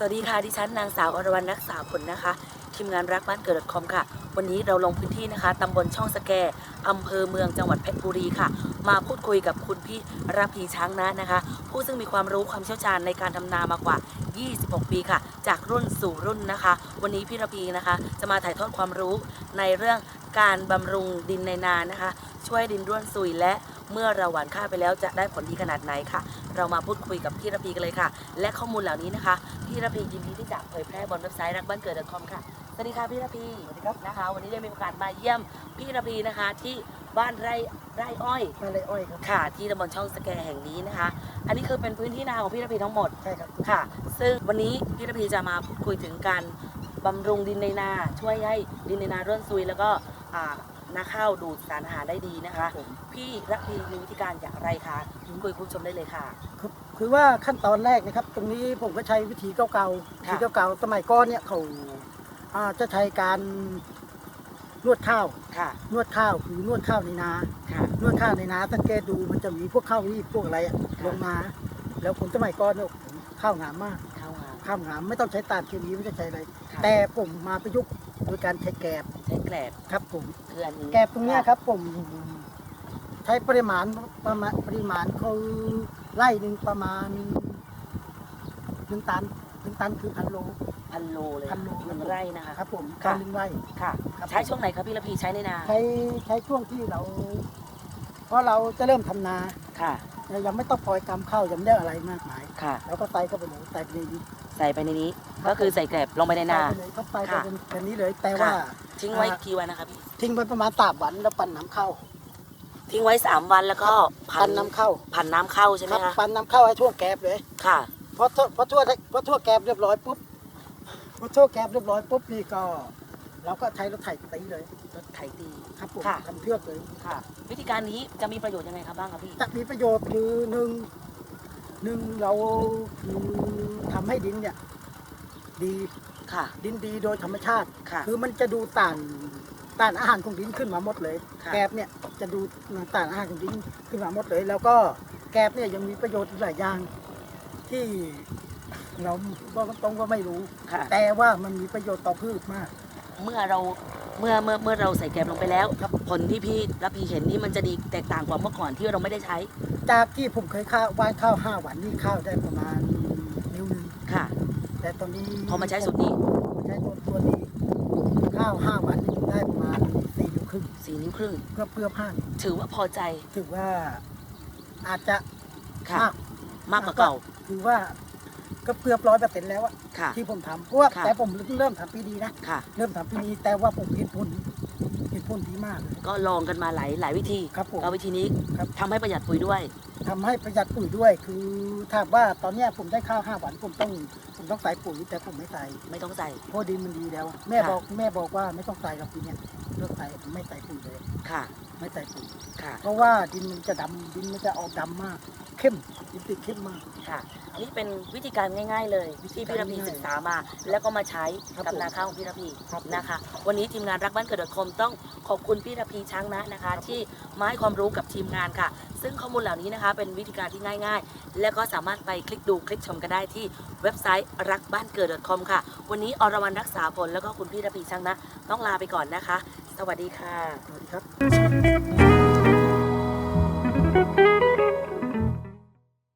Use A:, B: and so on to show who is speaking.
A: สวัสดีค่ะ ดิฉันนางสาวอรวรรณรักษาผลนะคะ ทีมงานรักบ้านเกิดคอมค่ะ วันนี้เราลงพื้นที่นะคะตำบลช่องสแกอำเภอเมืองจังหวัดเพชรบุรีค่ะ มาพูดคุยกับคุณพี่ระพีช้างนะนะคะ ผู้ซึ่งมีความรู้ความเชี่ยวชาญในการทำนามากว่า 26 ปีค่ะ จากรุ่นสู่รุ่นนะคะ วันนี้พี่ระพีนะคะ จะมาถ่ายทอดความรู้ในเรื่อง การบำรุงดินในนานะคะ ช่วยดินร่วนซุยและเมื่อเราหว่านข้าวไปแล้วจะได้ผลดีขนาดไหนค่ะ เรามาพูดคุยกับพี่ระพีกันเลยค่ะ และข้อมูลเหล่านี้นะคะ พี่ระพียินดีที่จะเผยแพร่บนเว็บไซต์รักบ้านเกิด .com ค่ะ สวัสดีค่ะพี่ระพี
B: สวัสดีครับ
A: นะคะ วันนี้ได้มีโอกาสมาเยี่ยมพี่ระพีนะคะที่บ้านไร่ไร่อ้อย
B: มาเลยอ้อยครับ
A: ค่ะ ที่ตำบลช่องสแกแห่งนี้นะคะ อันนี้คือเป็นพื้นที่นาของพี่ระพีทั้งหมด
B: ใช่ครับ
A: ค่ะ ซึ่งวันนี้พี่ระพีจะมาพูดคุยถึงการบำรุงดินในนา ช่วยให้ดินในนาร่วนซุยแล้วก็อ่า นาข้าวดูดสารอาหารได้ดีนะคะ
B: ผม
A: พี่ระพีมีวิธีการอย่างไรคะคุยคุณผู้ชมได้เลยค่ะ
B: คือคือว่าขั้นตอนแรกนะครับ ตรงนี้ผมก็ใช้วิธีเก่าๆวิ
A: ค่ะ
B: ธีเก่าๆสมัยก่อนเนี่ยเขาอ่าจะใช้การนวดข้าว
A: ค่ะ
B: นวดข้าวคือนวดข้าวในนา
A: ค่ะ
B: นวดข้าวในนาสังเกตดูมันจะมีพวกข้าวรีบพวกอะไรอะ
A: ค่ะ
B: ลงมา แล้วผมสมัยก่อนเนี่ยผมข้าวงามมาก
A: เข้ามา
B: ข้าวงามไม่ต้องใช้ตาลเคมีไม่ต้องใช้อะไร
A: ค่ะ
B: แต่ผมมาประยุกต์โดยการใช้แกบ
A: ใช้ แกลบ
B: ครับผม
A: คืออันนี้
B: แกบตรงเนี้ยครับผม ใช้ปริมาณประมาณปริมาณเขาไล่หนึ่งประมาณหนึ่งตันหนึ่งตันคือพันโล
A: พันโลเลย
B: พันโล
A: หนึ่งไร่นะคะ
B: ครับผม
A: ค่ะ
B: การหนึ่งไร่
A: ค่ะ
B: ครับ
A: ใช้ช่วงไหนครับพี่ระพีใช้ในนา
B: ใช้ใช้ช่วงที่เรา เพราะเราจะเริ่มทำนา
A: ค่ะ
B: เรายังไม่ต้องปล่อยกำเข้ายังไม่ได้อะไรมากมาย
A: ค่ะ
B: เราก็ใส่เข้าไปเลยใส่ไปในนี้
A: ใส่ไปในนี้ ก็คือใส่แกลบลงไปในนา
B: ใส่ไปเลยก็ใส่ไป
A: ค่ะ
B: เป็นนี้เลยแต่ว่า
A: ค่ะทิ้งไว้
B: อ่า
A: กี่วันนะคะพี่
B: ทิ้งไว้ประมาณสามวันแล้วปั่นน้ำเข้า
A: ทิ้งไว้สามวันแล้วก็พั
B: ปั่
A: น
B: นน้ำเข้า
A: พันน้ำเข้าใช่ไหม
B: ครับ
A: คะ
B: ปั่นน้ำเข้าให้ทั่วแกบเลย
A: ค่ะ
B: พอทั่วพอทั่วพอทั่วแกบเรียบร้อยปุ๊บพอทั่วแกบเรียบร้อยปุ๊บนี่ก็ เราก็ใช้รถไถตีเลย
A: รถไถตี
B: ครับผม
A: ค่ะ
B: ทำเทือกเลย
A: ค่ะ วิธีการนี้จะมีประโยชน์ยังไงครับบ้างครับพี่
B: จะมีประโยชน์คือหนึ่งหนึ่งเราคือทำให้ดินเนี่ย ดี
A: ค่ะ
B: ดินดีโดยธรรมชาติ
A: ค่ะ
B: คือมันจะดูต่านต่านอาหารของดินขึ้นมาหมดเลย
A: ค่ะ
B: แกบเนี่ยจะดูต่านอาหารของดินขึ้นมาหมดเลย แล้วก็แกบเนี่ยยังมีประโยชน์อีกหลายอย่าง ที่เราบอกตรงๆว่าไม่รู้
A: ค่ะ
B: แต่ว่ามันมีประโยชน์ต่อพืชมาก
A: เมื่อเราเมื่อเมื่อเมื่อเราใส่แกลบลงไปแล้ว
B: ครับ
A: ผลที่พี่ระพีเห็นนี่มันจะดีแตกต่างกว่าเมื่อก่อนที่เราไม่ได้ใช้
B: จากที่ผมเคยข้าววานข้าวห้าวันนี่ข้าวได้ประมาณนิ้วหนึง
A: ค่ะ
B: แต่ตอนนี้
A: พอมาใช้สูตรนี้
B: มาใช้ตัวตัวนี้ข้าวห้าวันนี่ได้ประมาณสี่นิ้วครึ่ง
A: สี่นิ้วครึ่ง
B: เพื่อเพื่อห้านิ้ว
A: ถือว่าพอใจ
B: ถือว่าอาจจะ
A: ค่ะ
B: มาก
A: มากกว่าเก่า
B: คือว่า ก็เกือบร้อยเปอร์เซ็นต์แล้วอะ
A: ค่ะ
B: ที่ผมทำเพราะว่า
A: ค่ะ
B: แต่ผมเริ่มทำปีนี้นะ
A: ค่ะ
B: เริ่มทำปีนี้แต่ว่าผมเห็นผลเห็นผลดีมากเลย
A: ก็ลองกันมาหลายหลายวิธี
B: ครับผม
A: แล้ววิธีนี้
B: ครับ
A: ทำให้ประหยัดปุ๋ยด้วย
B: ทำให้ประหยัดปุ๋ยด้วย คือถ้าว่าตอนเนี้ยผมได้ข้าวห้าวันผมต้องผมต้องใส่ปุ๋ยแต่ผมไม่ใส่
A: ไม่ต้องใส่
B: เพราะดินมันดีแล้ว แม่
A: ค่ะ
B: บอกแม่บอกว่าไม่ต้องใส่หรอกปีเนี้ยเลิกใส่ไม่ใส่ปุ๋ยเลย
A: ค่ะ
B: ไม่ใส่ปุ๋ย
A: ค่ะ
B: เพราะว่าดินมันจะดำดินมันจะออกดำมาก เข้มดินติดเข้มมาก
A: ค่ะอันนี้เป็นวิธีการง่าย ๆ เลย
B: วิธี
A: ที่
B: การ
A: พี่ระพี
B: ง่ายๆ
A: ศึกษามา แล้วก็มาใช้
B: ครับ
A: กับ
B: ผม
A: นาข้าวของพี่ระพี
B: ครับ
A: นะคะ วันนี้ทีมงานรักบ้านเกิดคมต้องขอบคุณพี่ระพีช้างนะนะคะ ที่มาให้ความรู้กับทีมงานค่ะ ซึ่งข้อมูลเหล่านี้นะคะ เป็นวิธีการที่ง่าย ๆ และก็สามารถไปคลิกดูคลิกชมกันได้ที่เว็บไซต์รักบ้านเกิด .com ค่ะ วันนี้อรวรรณรักษาผลแล้วก็คุณพี่ระพีช้างนะ ต้องลาไปก่อนนะคะ สวัสดีค่ะ
B: สวัสดีครับ